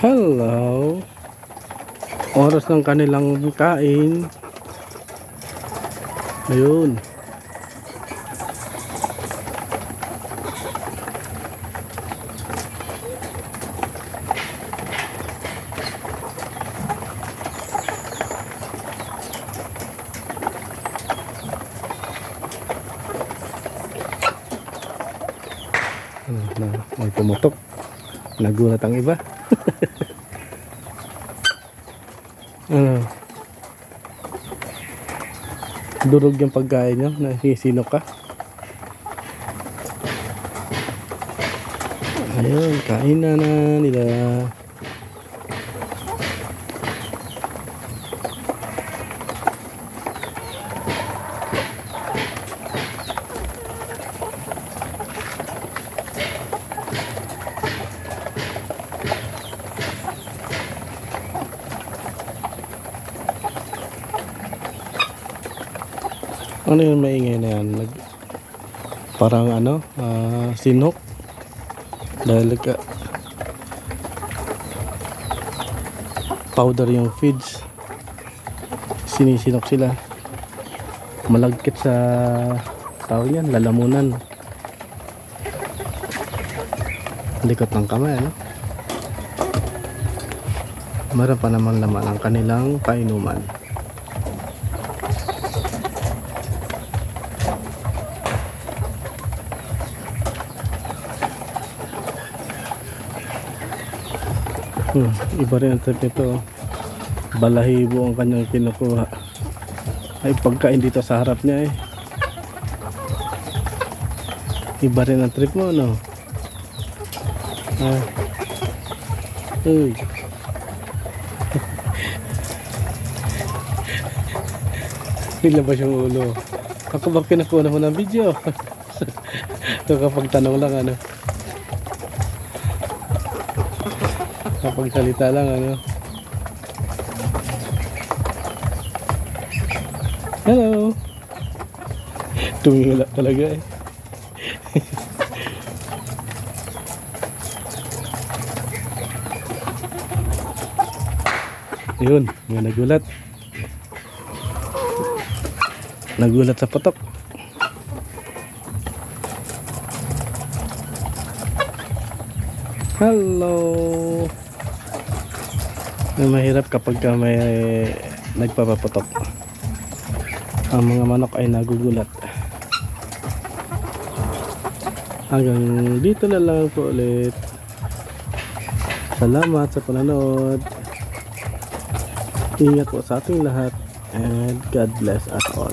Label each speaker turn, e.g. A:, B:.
A: Hello. Oras ng kanilang kain. Ayun. Ano, na, may pumutok. Nagulat ang iba. ano? Durog yung pagkain nyo. Nahisino ka. Ayun, kain na na nila. Ano yung maingay na yan? Nag, parang ano, ah, sinok. Dahil ka, powder yung feeds. Sinisinok sila. Malagkit sa tawag yan, lalamunan. Likot ng kamay, ano? Meron pa naman laman ang kanilang painuman. Hmm, iba rin ang trip nito. oh. Balahibo ang kanyang kinukuha. Ay pagkain dito sa harap niya eh. Iba rin ang trip mo, no? Ah. Uy. Nilabas yung ulo. Ako ba pinakuha mo ng video? Ito kapag tanong lang ano. Kapag salita lang ano. Hello. Tumingala talaga eh. Yun, may nagulat. Nagulat sa patok. Hello. May mahirap kapag ka may nagpapaputok. Ang mga manok ay nagugulat. Hanggang dito na lang po ulit. Salamat sa panonood. Ingat po sa ating lahat. And God bless us all.